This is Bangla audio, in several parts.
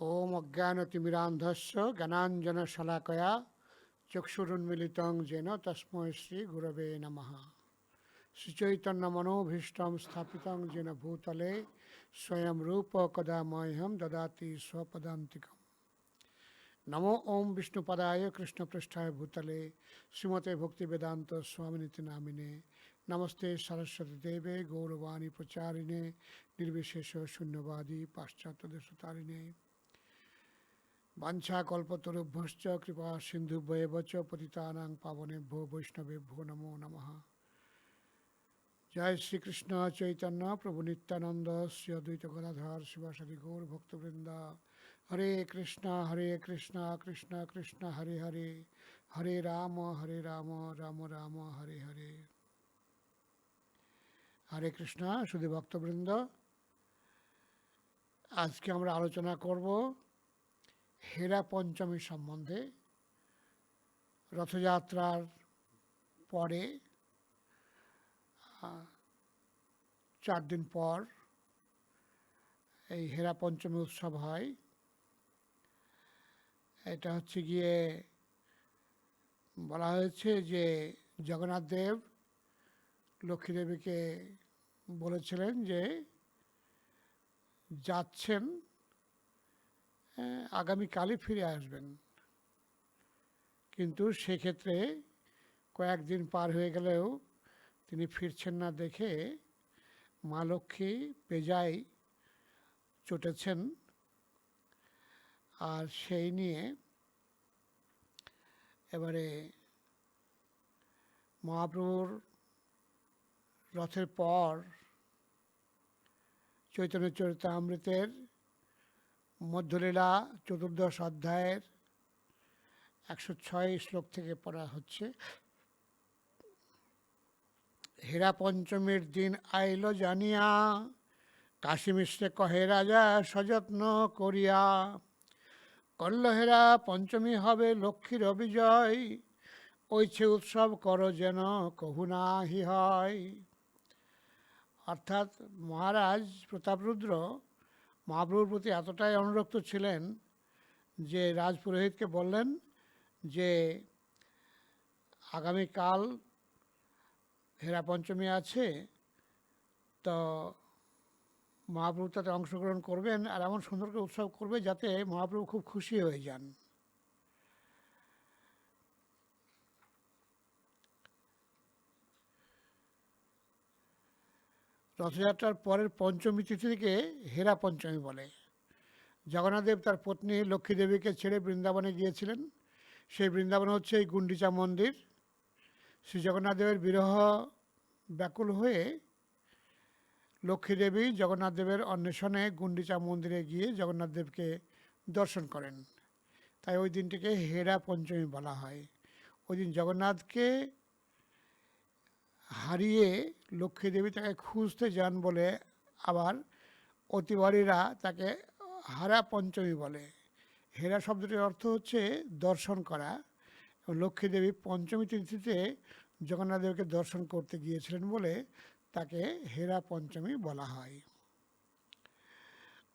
ওম অজ্ঞানতিমিরান্ধস্য জ্ঞানাঞ্জনশলাকয়া চক্ষুরুন্মিলিতং যেন তস্মৈ শ্রী গুরবে নমঃ। শ্রীচৈতন্য মনোভীষ্টং স্থাপিতং যেন ভূতলে স্বয়ং রূপ কদা মह्यं দদাতি স্বপদান্তিকম। নমো ওম বিষ্ণুপদায় কৃষ্ণপৃষ্ঠায় ভূতলে শ্রীমতে ভক্তিবেদান্ত স্বামিনীতি নামিনে নমস্তে সরস্বতী দেবে গৌরবাণী প্রচারিণে নির্বিশেষ শূন্যবাদী পাশ্চাত্য দেশতারিণে। বাঞ্ছা কল্পতরুভ্যশ্চ কৃপা সিন্ধু বয়বচ পতিতানাং পাবনেভ্যো বৈষ্ণবেভ্যো নমো নমঃ। জয় শ্রীকৃষ্ণ চৈতন্য প্রভু নিত্যানন্দ শ্রী অদ্বৈত গদাধর শিবাসাদি গৌর ভক্তবৃন্দ। হরে কৃষ্ণ হরে কৃষ্ণ কৃষ্ণ কৃষ্ণ, হরে হরে। হরে রাম হরে রাম রাম রাম, হরে হরে। হরে কৃষ্ণ শুধু ভক্তবৃন্দ। আজকে আমরা আলোচনা করব হেরা পঞ্চমী সম্বন্ধে রথযাত্রার পরে চার দিন পর এই হেরা পঞ্চমী উৎসব হয়। এটা হচ্ছে গিয়ে বলা হয়েছে যে জগন্নাথ দেব লক্ষ্মী দেবীকে বলেছিলেন যে যাচ্ছেন আগামীকালই ফিরে আসবেন। কিন্তু সেক্ষেত্রে কয়েকদিন পার হয়ে গেলেও তিনি ফিরছেন না দেখে মা লক্ষ্মী পেজায় চটেছেন। আর সেই নিয়ে এবারে মহাপ্রভুর রথের পর চৈতন্য চরিতামৃতের মধ্যলীলা চতুর্দশ অধ্যায়ের একশো ছয় শ্লোক থেকে পড়া হচ্ছে। হেরা পঞ্চমীর দিন আইল জানিয়া, কাশী মিশ্রে কহে রাজা, সযত্ন করিয়া। করল হেরা, পঞ্চমী হবে লক্ষ্মীর অবিজয় ওইছে উৎসব করো যেন কহু নাহি হয়। অর্থাৎ মহারাজ প্রতাপরুদ্র মহাপ্রভুর প্রতি এতটাই অনুরক্ত ছিলেন যে রাজপুরোহিতকে বললেন যে, আগামীকাল হেরা পঞ্চমী আছে, তো মহাপ্রভু তাতে অংশগ্রহণ করবেন আর এমন সুন্দর করে উৎসব করবে যাতে মহাপ্রভু খুব খুশি হয়ে যান। রথযাত্রার পরের পঞ্চমী তিথিকে হেরা পঞ্চমী বলে। জগন্নাথদেব তার পত্নী লক্ষ্মী দেবীকে ছেড়ে বৃন্দাবনে গিয়েছিলেন। সেই বৃন্দাবন হচ্ছে এই গুন্ডিচা মন্দির। শ্রী জগন্নাথদেবের বিরহ ব্যাকুল হয়ে লক্ষ্মী দেবী জগন্নাথ অন্বেষণে গুন্ডিচা মন্দিরে গিয়ে জগন্নাথদেবকে দর্শন করেন। তাই ওই দিনটিকে হেরা পঞ্চমী বলা হয়। ওই দিন জগন্নাথকে হারিয়ে লক্ষ্মী দেবী তাকে খুঁজতে যান বলে আবার অতিবারীরা তাকে হারা পঞ্চমী বলে। হেরা শব্দটির অর্থ হচ্ছে দর্শন করা। লক্ষ্মী দেবী পঞ্চমী তিথিতে জগন্নাথ দেবকে দর্শন করতে গিয়েছিলেন বলে তাকে হেরা পঞ্চমী বলা হয়।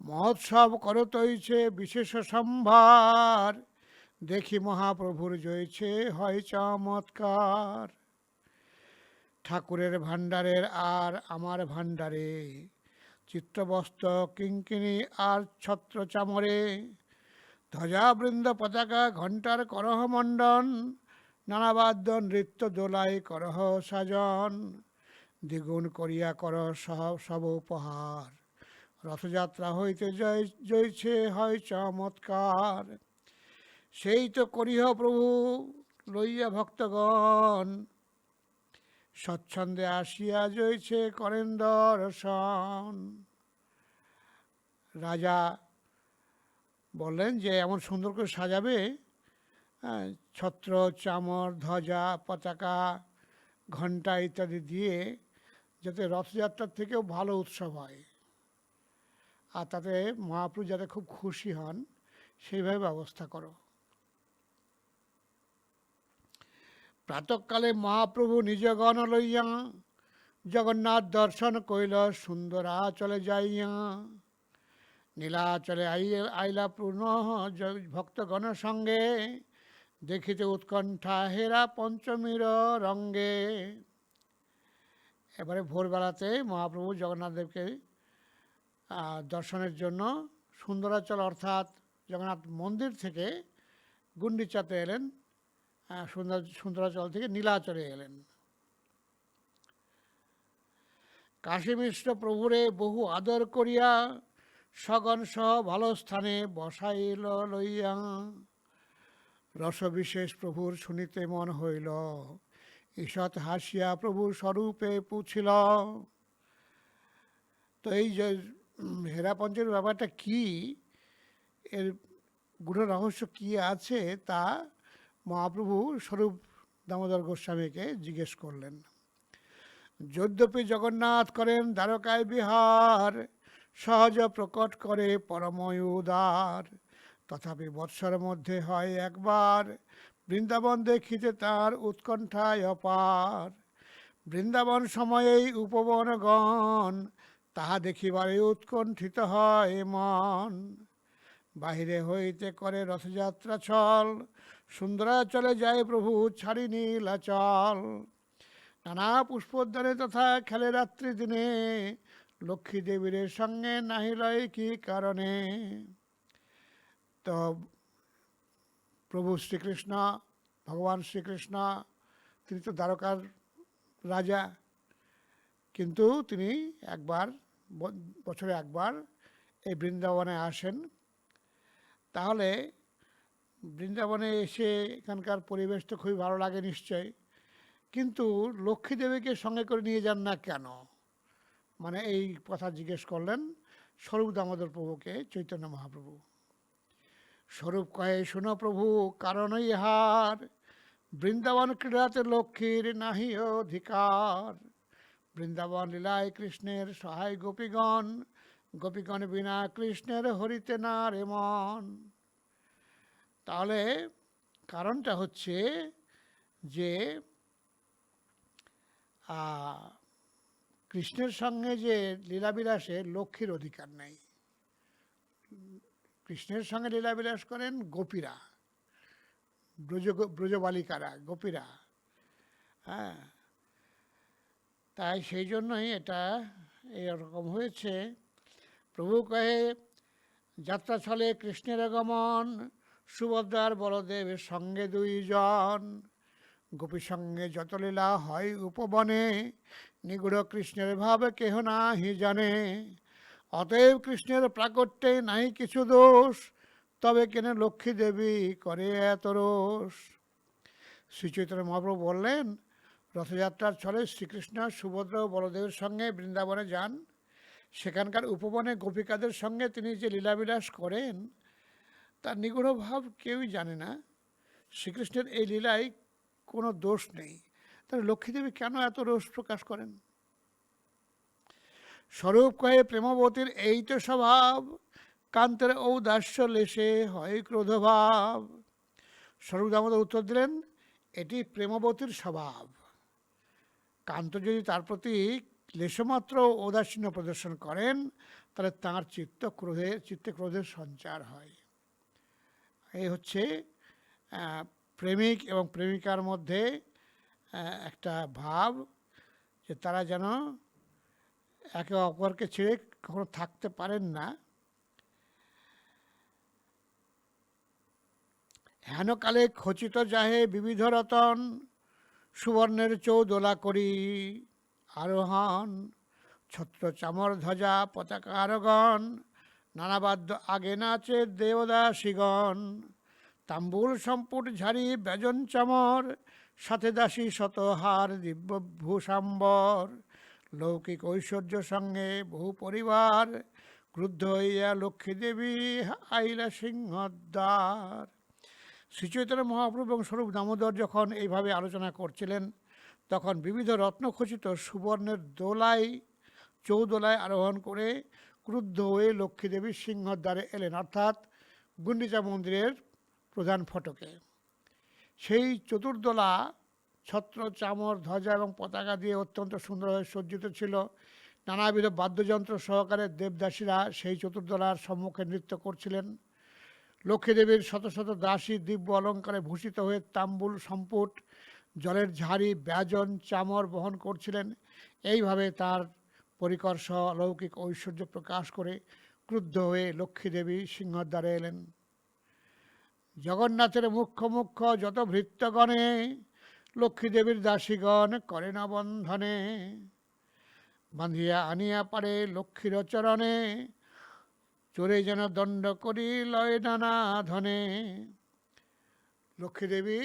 মহোৎসব করতইছে বিশেষ সম্ভার, দেখি মহাপ্রভুর জয়ছে হয় চমৎকার। ঠাকুরের ভাণ্ডারের আর আমার ভাণ্ডারে। চিত্রবস্ত্র কিঙ্কিনি আর ছত্র চামরে। ধ্বজাবৃন্দ পতাকা, ঘণ্টার করহ মণ্ডন। নানাবাদ্য নৃত্য দোলাই করহ সাজন। দ্বিগুণ করিয়া কর সব সব উপহার। রথযাত্রা হইতে জয় জয়ছে, হয় চমৎকার। সেই তো করিহ প্রভু, লইয়া ভক্তগণ। স্বচ্ছন্দে আসিয়া জয়ছে করেন দর্শন রাজা বললেন যে এমন সুন্দর করে সাজাবে হ্যাঁ, ছত্র চামর ধ্বজা পতাকা ঘণ্টা ইত্যাদি দিয়ে যাতে রথযাত্রার থেকেও ভালো উৎসব হয়। আর তাতে মহাপ্রভু যাতে খুব খুশি হন সেইভাবে ব্যবস্থা করো। প্রাতকালে মহাপ্রভু নিজ গণ লইয়া জগন্নাথ দর্শন কইল, সুন্দরা চলে যাইয়া। নীলাচলে আই আইলা পূর্ণ ভক্তগণের সঙ্গে। দেখিতে উৎকণ্ঠা হেরা পঞ্চমীর রঙ্গে। এবারে ভোরবেলাতে মহাপ্রভু জগন্নাথদেবকে দর্শনের জন্য সুন্দরাচল অর্থাৎ জগন্নাথ মন্দির থেকে গুন্ডিচাতে এলেন। সুন্দর সুন্দরাচল থেকে নীলাচলে এলেন। কাশী মিশ্র প্রভুরে বহু আদর করিয়া সগণ সহ ভালো স্থানে বসাইল লইয়া। রসবিশেষ প্রভুর শুনিতে মন হইল ঈষৎ হাসিয়া প্রভুর স্বরূপে পুছিল। তো এই যে উম, হেরা পঞ্চের ব্যাপারটা কি? এর গূঢ় রহস্য কি আছে তা মহাপ্রভু স্বরূপ দামোদর গোস্বামীকে জিজ্ঞেস করলেন, যদ্যপি জগন্নাথ করেন দ্বারকায় বিহার, সহজ প্রকট করে পরময় উদার। তথাপি বৎসর মধ্যে হয় একবার, বৃন্দাবন দেখিতে তার উৎকণ্ঠায় অপার। বৃন্দাবন সময়েই উপবনগণ, তাহা দেখিবারে উৎকণ্ঠিত হয় মন। বাহিরে হইতে করে রথযাত্রা চল সুন্দরা চলে যায় প্রভু, ছাড়ি নীলাচল নানা পুষ্পোদ্যানে তথা খেলে রাত্রি দিনে লক্ষ্মী দেবীর সঙ্গে নাহিলয় কি কারণে? তো প্রভু শ্রীকৃষ্ণ, ভগবান শ্রীকৃষ্ণ, তিনি তো দ্বারকার রাজা। কিন্তু তিনি একবার বছরে একবার এই বৃন্দাবনে আসেন তাহলে বৃন্দাবনে এসে এখানকার পরিবেশ তো খুবই ভালো লাগে নিশ্চয়ই। কিন্তু লক্ষ্মী দেবীকে সঙ্গে করে নিয়ে যান না কেন? মানে এই কথা জিজ্ঞেস করলেন স্বরূপ দামোদর প্রভুকে, চৈতন্য মহাপ্রভু। স্বরূপ কয়ে, শুনো প্রভু কারণই হার বৃন্দাবন ক্রীড়াতে লক্ষ্মীর নাহি অধিকার। বৃন্দাবন লীলায় কৃষ্ণের সহায় গোপীগণ গোপীগণ বিনা কৃষ্ণের হরিতে না রে মন। তাহলে কারণটা হচ্ছে যে কৃষ্ণের সঙ্গে যে লীলাবিলাসে লক্ষ্মীর অধিকার নেই। কৃষ্ণের সঙ্গে লীলাবিলাস করেন গোপীরা, ব্রজ, ব্রজবালিকারা, গোপীরা। হ্যাঁ তাই সেই জন্যই এটা এরকম হয়েছে প্রভু কহে, যাত্রা ছলে কৃষ্ণের আগমন, সুভদ্রার বলদেবের সঙ্গে দুইজন। গোপী সঙ্গে যত লীলা হয় উপবনে, নিগুড় কৃষ্ণের ভাব কেহ নাহি জানে। অতএব কৃষ্ণের প্রাকট্যে নাই কিছু দোষ, তবে কেন লক্ষ্মী দেবী করে এত রোষ? শ্রী চৈতন্য মহাপ্রভু বললেন, রথযাত্রার ছলে শ্রীকৃষ্ণ সুভদ্রা বলদেবের সঙ্গে বৃন্দাবনে যান। সেখানকার উপবনে গোপিকাদের সঙ্গে তিনি যে লীলাবিলাস করেন, তার নিগুড় ভাব কেউই জানে না। শ্রীকৃষ্ণের এই লীলায় কোনো দোষ নেই। তাহলে লক্ষ্মীদেবী কেন এত রোষ প্রকাশ করেন? স্বরূপ কহে প্রেমবতীর এই তো স্বভাব, কান্তের ঔদাস্য লেশে হয় ক্রোধভাব স্বরূপ দামোদর উত্তর দিলেন, এটি প্রেমবতীর স্বভাব। কান্ত যদি তার প্রতি লেশমাত্র ঔদাসীন্য প্রদর্শন করেন, তাহলে তাঁর চিত্ত ক্রোধে, চিত্তে ক্রোধের সঞ্চার হয়। এই হচ্ছে প্রেমিক এবং প্রেমিকার মধ্যে একটা ভাব যে তারা যেন একে অপরকে ছেড়ে কখনো থাকতে পারেন না। হেনকালে খচিত যাহে বিবিধ রতন, সুবর্ণের চৌদোলা করি। আরোহণ, ছত্র চামর ধ্বজা, পতাকা পতাকারগণ নানাবাদ্য আগে নাচে দেবদাসীগণ। তাম্বুল সম্পুট ঝাড়ি ব্যজন চামর, সাথে দাসী শতহার দিব্য ভূষাম্বর লৌকিক ঐশ্বর্য সঙ্গে বহু পরিবার, ক্রুদ্ধ হইয়া লক্ষ্মী দেবী আইলা সিংহদ্বার। শ্রীচৈতন্য মহাপ্রভু এবং স্বরূপ দামোদর যখন এইভাবে আলোচনা করছিলেন তখন বিবিধ রত্নখচিত সুবর্ণের দোলায় চৌদোলায় আরোহণ করে ক্রুদ্ধ হয়ে লক্ষ্মী দেবী সিংহদ্বারে এলেন, অর্থাৎ গুন্ডিচা মন্দিরের প্রধান ফটকে। সেই চতুর্দোলা ছত্র, চামর, ধ্বজা এবং পতাকা দিয়ে অত্যন্ত সুন্দরভাবে সজ্জিত ছিল। নানাবিধ বাদ্যযন্ত্র সহকারে দেবদাসীরা সেই চতুর্দলার সম্মুখে নৃত্য করছিলেন। লক্ষ্মীদেবীর শত শত দাসী দিব্য অলঙ্কারে ভূষিত হয়ে তাম্বুল, সম্পুট জলের ঝাড়ি, ব্যজন, চামর বহন করছিলেন। এইভাবে তার পরিকর্ষ অলৌকিক ঐশ্বর্য প্রকাশ করে ক্রুদ্ধ হয়ে লক্ষ্মীদেবী সিংহদ্বারে এলেন। জগন্নাথের মুখ্য মুখ্য যত ভৃত্যগণে লক্ষ্মীদেবীর দাসীগণ করে না বন্ধনে। বাঁধিয়া আনিয়া পারে লক্ষ্মীর চরণে, চোরে যেন দণ্ড করি লয় নানা ধনে। লক্ষ্মীদেবী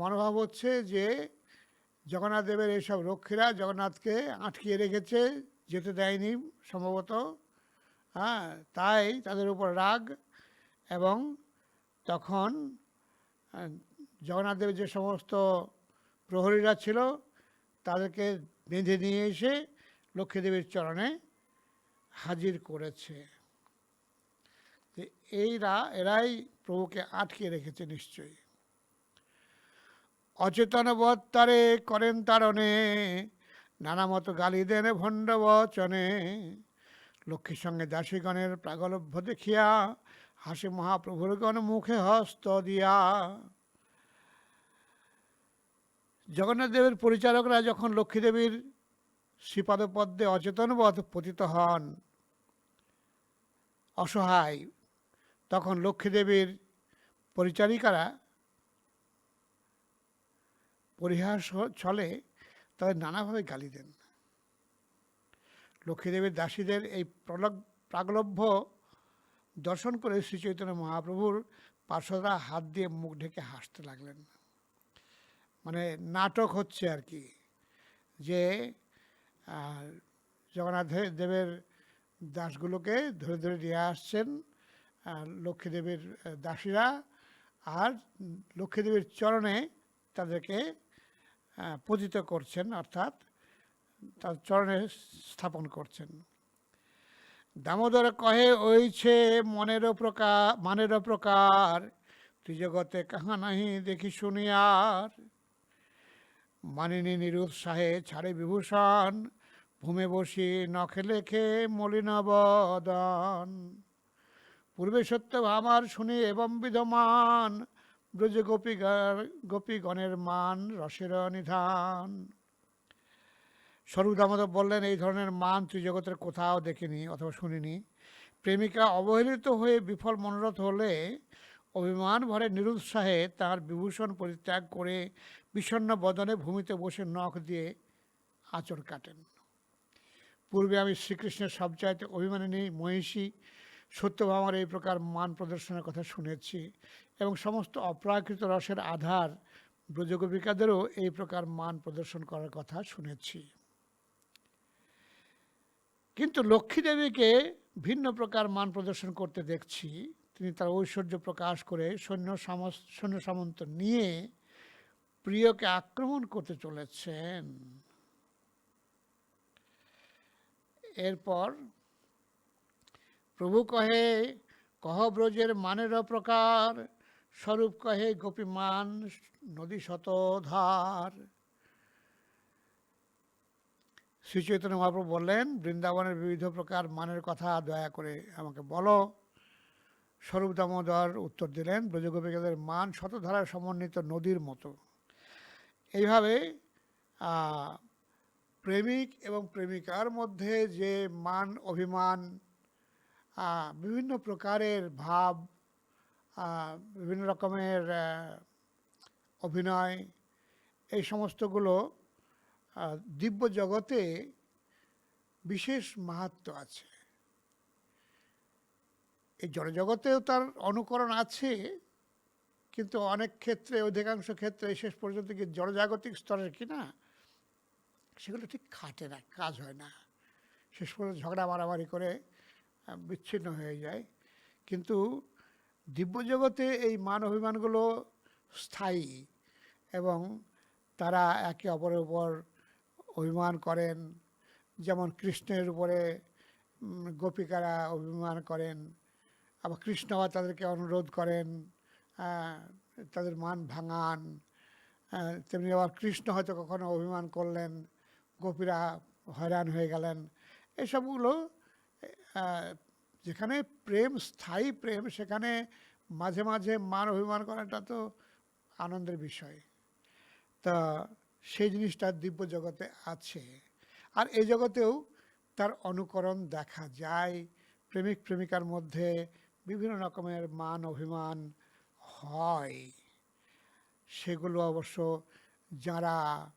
মনোভাব হচ্ছে যে জগন্নাথ দেবের এইসব রক্ষীরা জগন্নাথকে আটকিয়ে রেখেছে, যেতে দেয়নি সম্ভবত। হ্যাঁ তাই তাদের উপর রাগ এবং তখন জগন্নাথ দেবের যে সমস্ত প্রহরীরা ছিল, তাদেরকে বেঁধে নিয়ে এসে লক্ষ্মীদেবীর চরণে হাজির করেছে। এইরা, এরাই প্রভুকে আটকে রেখেছে নিশ্চয়ই। অচেতন বত্তারে করেন তারণে নানা মতো গালি দেন ভণ্ড বচনে লক্ষ্মীর সঙ্গে দাসীগণের প্রাগলভ্য দেখিয়া হাসি মহাপ্রভুরগণ মুখে হস্ত দিয়া। জগন্নাথ দেবের পরিচারকরা যখন লক্ষ্মীদেবীর শ্রীপাদপদ্মে অচেতনবধ পতিত হন, অসহায়, তখন লক্ষ্মীদেবীর পরিচারিকারা পরিহাস ছলে তাদের নানাভাবে গালি দেন। লক্ষ্মীদেবীর দাসীদের এই প্রলগ প্রাগলভ্য দর্শন করে শ্রী চৈতন্য মহাপ্রভুর পার্শ্বরা হাত দিয়ে মুখ ঢেকে হাসতে লাগলেন। মানে নাটক হচ্ছে আর কি, যে জগন্নাথ দেবের দাসগুলোকে ধরে ধরে নিয়ে আসছেন লক্ষ্মীদেবীর দাসীরা, আর লক্ষ্মীদেবীর চরণে তাদেরকে পতিত করছেন, অর্থাৎ তার চরণে স্থাপন করছেন। দামোদর কহে ওইছে মনেরও প্রকার, মানেরও প্রকার তুই জগতে কাহা নাহি দেখি শুনিয়ার। মানিনী নিরুৎসাহে ছাড়ে বিভূষণ, ভূমে বসি নখে লেখে মলিনবদন পূর্বে সত্য আমার শুনি এবং বিধমান ব্রজ গোপী গোপীগণের মান রসের নিধান। স্বরূপ দামোদর বললেন, এই ধরনের মান তুই জগতের কোথাও দেখিনি অথবা শুনিনি। প্রেমিকা অবহেলিত হয়ে বিফল মনোরথ হলে অভিমান ভরে নিরুৎসাহে তার বিভূষণ পরিত্যাগ করে বিষণ্ণ বদনে ভূমিতে বসে নখ দিয়ে আঁচড় কাটেন। পূর্বে আমি শ্রীকৃষ্ণের সবচাইতে অভিমানিনী মহিষী সত্যভামার এই প্রকার মান প্রদর্শনের কথা শুনেছি এবং সমস্ত অপ্রাকৃত রসের আধার ব্রজগোপিকাদেরও এই প্রকার মান প্রদর্শন করার কথা শুনেছি। কিন্তু লক্ষ্মী দেবীকে ভিন্ন প্রকার মান প্রদর্শন করতে দেখছি। তিনি তার ঐশ্বর্য প্রকাশ করে সৈন্য সৈন্য সামন্ত নিয়ে প্রিয়কে আক্রমণ করতে চলেছেন। এরপর প্রভু কহে, কহ ব্রজের মানের প্রকার স্বরূপ কহে গোপীমান নদী শতধার। শ্রী চৈতন্য মহাপ্রভু বললেন, বৃন্দাবনের বিবিধ প্রকার মানের কথা দয়া করে আমাকে বলো। স্বরূপ দামোদর উত্তর দিলেন, ব্রজগোপিকাদের মান শতধারায় সমন্বিত নদীর মতো। এইভাবে প্রেমিক এবং প্রেমিকার মধ্যে যে মান, অভিমান বিভিন্ন প্রকারের ভাব বিভিন্ন রকমের অভিনয়, এই সমস্তগুলো দিব্য জগতে বিশেষ মাহাত্ম আছে। এই জড়জগতেও তার অনুকরণ আছে, কিন্তু অনেক ক্ষেত্রে, অধিকাংশ ক্ষেত্রে, শেষ পর্যন্ত কি জড়জাগতিক স্তরের কি না, সেগুলো ঠিক খাটে না, কাজ হয় না। শেষ পর্যন্ত ঝগড়া, মারামারি করে বিচ্ছিন্ন হয়ে যায়। কিন্তু দিব্য জগতে এই মান অভিমানগুলো স্থায়ী এবং তারা একে অপরের উপর অভিমান করেন। যেমন কৃষ্ণের উপরে গোপিকারা অভিমান করেন। আবার কৃষ্ণ আবার তাদেরকে অনুরোধ করেন তাদের মান ভাঙান। তেমনি আবার কৃষ্ণ হয়তো কখনো অভিমান করলেন, গোপীরা হয়রান হয়ে গেলেন। এসবগুলো যেখানে প্রেম, স্থায়ী প্রেম, সেখানে মাঝে মাঝে মান অভিমান করাটা তো আনন্দের বিষয়। তা সেই জিনিসটা দিব্য জগতে আছে। আর এই জগতেও তার অনুকরণ দেখা যায়। প্রেমিক, প্রেমিকার মধ্যে বিভিন্ন রকমের মান অভিমান হয়। সেগুলো অবশ্য যারা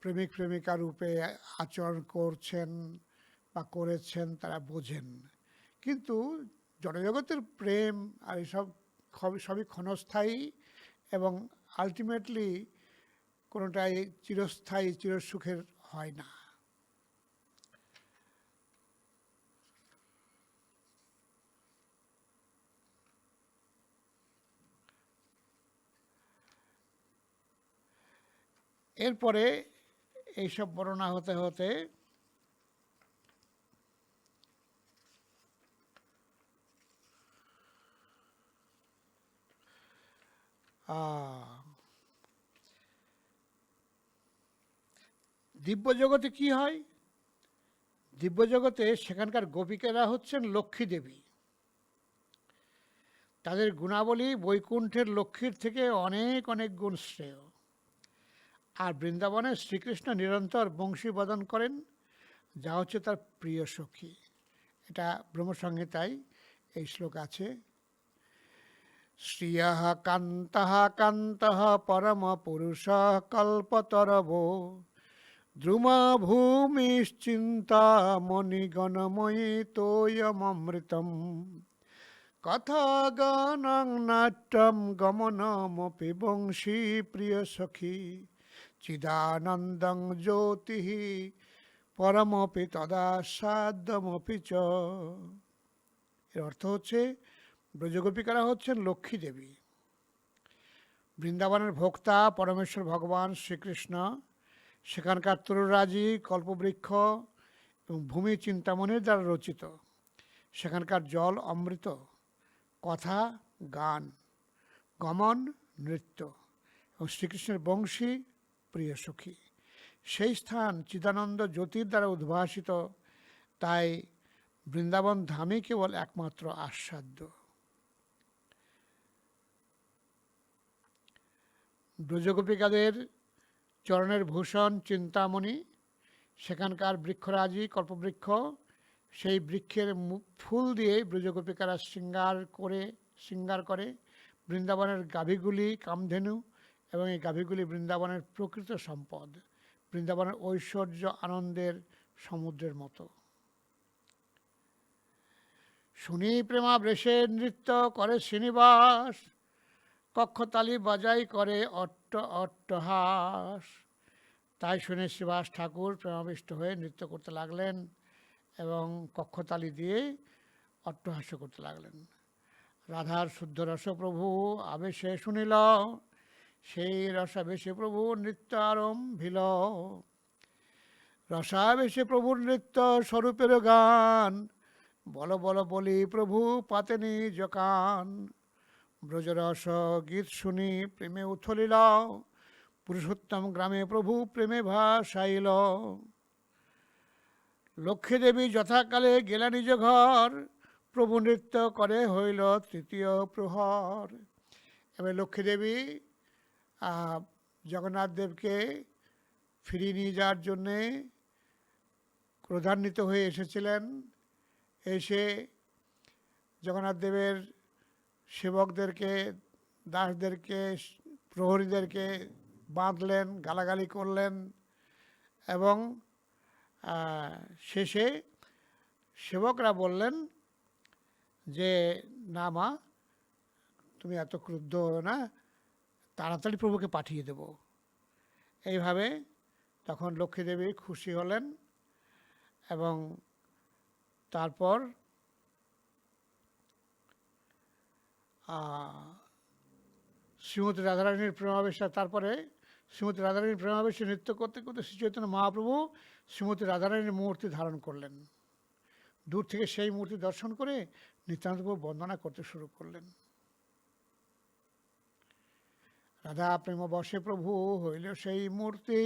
প্রেমিক, প্রেমিকা রূপে আচরণ করছেন বা করেছেন, তারা বোঝেন। কিন্তু জনজগতের প্রেম আর এসব সবই ক্ষণস্থায়ী এবং আলটিমেটলি কোনোটাই চিরস্থায়ী, চিরসুখের হয় না। এরপরে এইসব বর্ণনা হতে হতে দিব্য জগতে কি হয়? দিব্য জগতে সেখানকার গোপিকারা হচ্ছেন লক্ষ্মী দেবী। তাদের গুণাবলী বৈকুণ্ঠের লক্ষ্মীর থেকে অনেক অনেক গুণ শ্রেয়। আর বৃন্দাবনে শ্রীকৃষ্ণ নিরন্তর বংশী বদন করেন, যা হচ্ছে তার প্রিয় সখী। এটা ব্রহ্মসংহিতায় এই শ্লোক আছে। শ্রিয় কান্ত কান্ত পরম পুরুষ কল্পতরব দ্রুম ভূমিশ্চিন্তা মণিগণময়ী তোয়মৃতম কথা গানং নাট্যম গমনমপি বংশী প্রিয় সখী। চিদানন্দং জ্যোতি পরমপি তদা সাধ্যমপি চ। এর অর্থ হচ্ছে ব্রজগোপিকারা হচ্ছেন? লক্ষ্মী দেবী। বৃন্দাবনের ভোক্তা পরমেশ্বর ভগবান শ্রীকৃষ্ণ, সেখানকার তরুরাজি, কল্পবৃক্ষ এবং ভূমি চিন্তামণির দ্বারা রচিত। সেখানকার জল অমৃত, কথা, গান, গমন, নৃত্য এবং শ্রীকৃষ্ণের বংশী প্রিয় সখী। সেই স্থান চিদানন্দ জ্যোতির দ্বারা উদ্ভাসিত, তাই বৃন্দাবন ধামই কেবল একমাত্র আস্বাদ্য ব্রজগোপিকাদের চরণের ভূষণ চিন্তামণি, সেখানকার বৃক্ষরাজি, কল্পবৃক্ষ, সেই বৃক্ষের ফুল দিয়ে ব্রজগোপিকারা শৃঙ্গার করে শৃঙ্গার করে বৃন্দাবনের গাভীগুলি কামধেনু এবং এই গাভীগুলি বৃন্দাবনের প্রকৃত সম্পদ, বৃন্দাবনের ঐশ্বর্য আনন্দের সমুদ্রের মতো। শুনি প্রেমা বৃষের নৃত্য করে শ্রীনিবাস কক্ষতালি বাজাই করে অট্ট অট্টহাস। তাই শুনে শ্রীবাস ঠাকুর প্রেমাবিষ্ট হয়ে নৃত্য করতে লাগলেন এবং কক্ষতালি দিয়ে অট্টহাস্য করতে লাগলেন। রাধার শুদ্ধ রসপ্রভু আবেশে শুনিল সেই রসাবেশে প্রভু নৃত্য আরম্ভিল। রসাবেশে প্রভুর নৃত্য স্বরূপের গান, বল বল বলি প্রভু পাতেনি জকান। ব্রজরস গীত শুনি, প্রেমে উথলিল। পুরুষোত্তম গ্রামে প্রভু প্রেমে ভাসাইল। লক্ষ্মী দেবী যথাকালে গেলা নিজ ঘর, প্রভু নৃত্য করে হইল তৃতীয় প্রহর। এবার লক্ষ্মী দেবী জগন্নাথ দেবকে ফিরিয়ে নিয়ে যাওয়ার জন্যে ক্রোধান্বিত হয়ে এসেছিলেন। এসে জগন্নাথ দেবের সেবকদেরকে, দাসদেরকে, প্রহরীদেরকে বাঁধলেন, গালাগালি করলেন এবং শেষে সেবকরা বললেন যে, না মা, তুমি এত ক্রুদ্ধ হো না, তাড়াতাড়ি প্রভুকে পাঠিয়ে দেব। এইভাবে তখন লক্ষ্মী দেবী খুশি হলেন এবং তারপর শ্রীমতী রাধারানীর প্রেমাবেশা, তারপরে শ্রীমতী রাধারানীর প্রেমাবেশে নৃত্য করতে করতে শ্রী চৈতন্য মহাপ্রভু শ্রীমতী রাধারানীর মূর্তি ধারণ করলেন। দূর থেকে সেই মূর্তি দর্শন করে নিত্যানন্দ প্রভু বন্দনা করতে শুরু করলেন। রাধা প্রেম বসে প্রভু হইল সেই মূর্তি,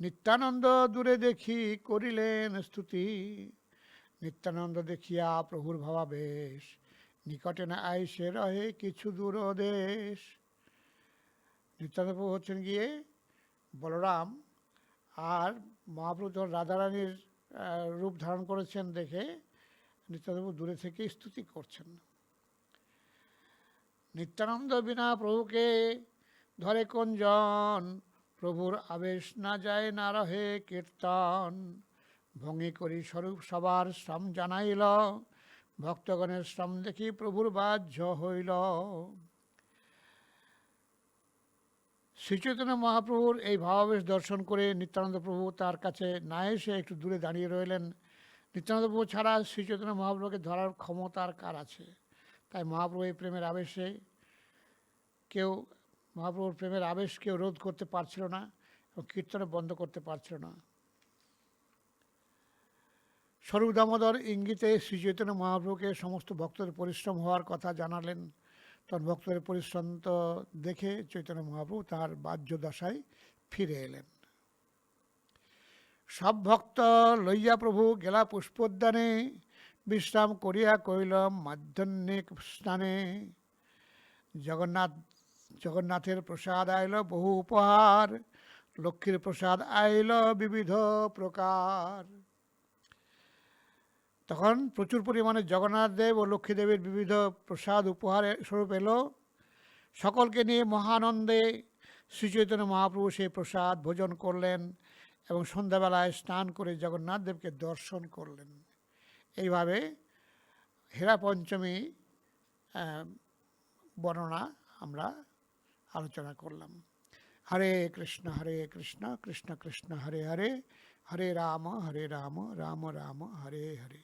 নিত্যানন্দ দূরে দেখি করিলেন স্তুতি। নিত্যানন্দ দেখিয়া প্রভুর ভাবাবেশ নিকটে না আইসে রহে কিছু দূর দেশ। নিত্যানন্দ প্রভু হচ্ছেন গিয়ে বলরাম আর মহাপ্রভু যখন রাধারানীর রূপ ধারণ করেছেন দেখে নিত্যানন্দ দূরে থেকে স্তুতি করছেন। নিত্যানন্দ বিনা প্রভুকে ধরে কোন জন প্রভুর আবেশ না যায় না রহে কীর্তন। ভঙ্গি করি স্বরূপ সবার শ্রম জানাইল। ভক্তগণের শ্রম দেখি প্রভুর বাহ্য হইল। শ্রীচৈতন্য মহাপ্রভুর এই ভাবাবেশ দর্শন করে নিত্যানন্দ প্রভু তার কাছে না এসে একটু দূরে দাঁড়িয়ে রইলেন। নিত্যানন্দ প্রভু ছাড়া শ্রীচৈতন্য মহাপ্রভুকে ধরার ক্ষমতার কার আছে? তাই মহাপ্রভু এই প্রেমের আবেশে কেউ, মহাপ্রভুর প্রেমের আবেশ কেউ রোধ করতে পারছিল না এবং কীর্তনে বন্ধ করতে পারছিল না। স্বরূপ দামোদর ইঙ্গিতে শ্রী চৈতন্য মহাপ্রভুকে সমস্ত ভক্তদের পরিশ্রম হওয়ার কথা জানালেন। তখন ভক্তদের পরিশ্রম তো দেখে চৈতন্য মহাপ্রভু তার বাহ্য দশায় ফিরে এলেন। সব ভক্ত লইয়া প্রভু গেলা পুষ্পোদ্যানে, বিশ্রাম করিয়া কইল মাধ্যন্নিক স্নানে। জগন্নাথ, জগন্নাথের প্রসাদ আইল, বহু উপহার। লক্ষ্মীর প্রসাদ আইল, বিবিধ প্রকার। তখন প্রচুর পরিমাণে জগন্নাথ দেব ও লক্ষ্মী দেবীর বিবিধ প্রসাদ উপহার স্বরূপ এলো। সকলকে নিয়ে মহানন্দে শ্রীচৈতন্য মহাপ্রভু সেই প্রসাদ ভোজন করলেন এবং সন্ধ্যাবেলায় স্নান করে জগন্নাথ দেবকে দর্শন করলেন। এইভাবে হেরা পঞ্চমী বর্ণনা আমরা আলোচনা করলাম। হরে কৃষ্ণ হরে কৃষ্ণ কৃষ্ণ কৃষ্ণ, হরে হরে হরে রাম হরে রাম রাম রাম, হরে হরে।